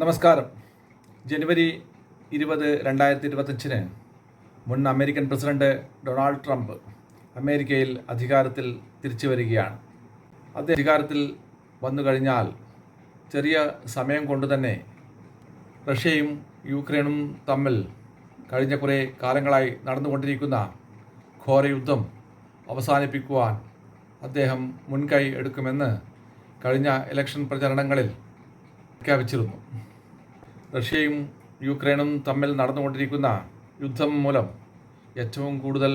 നമസ്കാരം. ജനുവരി ഇരുപത് രണ്ടായിരത്തി ഇരുപത്തഞ്ചിന് മുൻ അമേരിക്കൻ പ്രസിഡന്റ് ഡൊണാൾഡ് ട്രംപ് അമേരിക്കയിൽ അധികാരത്തിൽ തിരിച്ചു വരികയാണ്. അത് അധികാരത്തിൽ വന്നു കഴിഞ്ഞാൽ ചെറിയ സമയം കൊണ്ട് തന്നെ റഷ്യയും യുക്രൈനും തമ്മിൽ കഴിഞ്ഞ കുറേ കാലങ്ങളായി നടന്നുകൊണ്ടിരിക്കുന്ന ഘോരയുദ്ധം അവസാനിപ്പിക്കുവാൻ അദ്ദേഹം മുൻകൈ എടുക്കുമെന്ന് കഴിഞ്ഞ ഇലക്ഷൻ പ്രചരണങ്ങളിൽ പ്രഖ്യാപിച്ചിരുന്നു. റഷ്യയും യുക്രൈനും തമ്മിൽ നടന്നുകൊണ്ടിരിക്കുന്ന യുദ്ധം മൂലം ഏറ്റവും കൂടുതൽ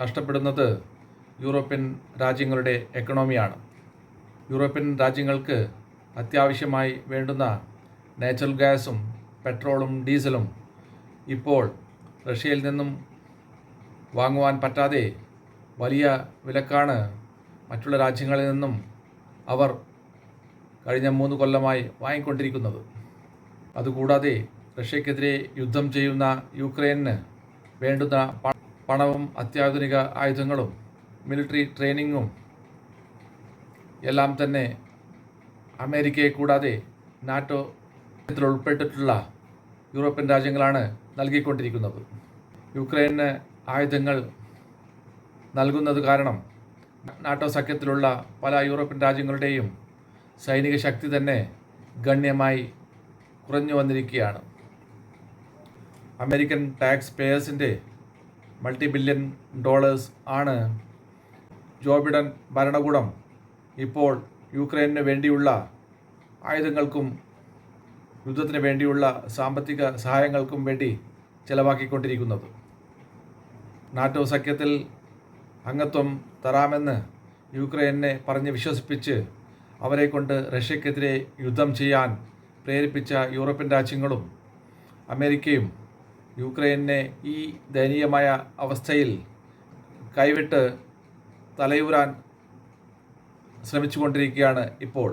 കഷ്ടപ്പെടുന്നത് യൂറോപ്യൻ രാജ്യങ്ങളുടെ എക്കണോമിയാണ് യൂറോപ്യൻ രാജ്യങ്ങൾക്ക് അത്യാവശ്യമായി വേണ്ടുന്ന നാച്ചുറൽ ഗ്യാസും പെട്രോളും ഡീസലും ഇപ്പോൾ റഷ്യയിൽ നിന്നും വാങ്ങുവാൻ പറ്റാതെ വലിയ വിലക്കാണ് മറ്റുള്ള രാജ്യങ്ങളിൽ നിന്നും അവർ കഴിഞ്ഞ മൂന്ന് കൊല്ലമായി വാങ്ങിക്കൊണ്ടിരിക്കുന്നത്. അതുകൂടാതെ റഷ്യക്കെതിരെ യുദ്ധം ചെയ്യുന്ന യുക്രൈന് വേണ്ടുന്ന പണവും അത്യാധുനിക ആയുധങ്ങളും മിലിറ്ററി ട്രെയിനിങ്ങും എല്ലാം തന്നെ അമേരിക്കയെ കൂടാതെ നാറ്റോ ഉൾപ്പെട്ടിട്ടുള്ള യൂറോപ്യൻ രാജ്യങ്ങളാണ് നൽകിക്കൊണ്ടിരിക്കുന്നത്. യുക്രൈന് ആയുധങ്ങൾ നൽകുന്നത് കാരണം നാറ്റോ സഖ്യത്തിലുള്ള പല യൂറോപ്യൻ രാജ്യങ്ങളുടെയും സൈനിക ശക്തി തന്നെ ഗണ്യമായി കുറഞ്ഞു വന്നിരിക്കുകയാണ്. അമേരിക്കൻ ടാക്സ് പേയേഴ്സിന്റെ മൾട്ടി ബില്യൺ ഡോളേഴ്സ് ആണ് ജോ ബിഡൻ ഭരണകൂടം. ഇപ്പോൾ യുക്രൈനു വേണ്ടിയുള്ള ആയുധങ്ങൾക്കും യുദ്ധത്തിന് വേണ്ടിയുള്ള സാമ്പത്തിക സഹായങ്ങൾക്കും വേണ്ടി ചെലവാക്കിക്കൊണ്ടിരിക്കുന്നത്. നാറ്റോ സഖ്യത്തിൽ അംഗത്വം തരാമെന്ന് യുക്രൈനെ പറഞ്ഞ് വിശ്വസിപ്പിച്ച് അവരെക്കൊണ്ട് റഷ്യക്കെതിരെ യുദ്ധം ചെയ്യാൻ പ്രേരിപ്പിച്ച യൂറോപ്യൻ രാജ്യങ്ങളും അമേരിക്കയും യുക്രൈനെ ഈ ദയനീയമായ അവസ്ഥയിൽ കൈവിട്ട് തലയൂരാൻ ശ്രമിച്ചുകൊണ്ടിരിക്കുകയാണ് ഇപ്പോൾ.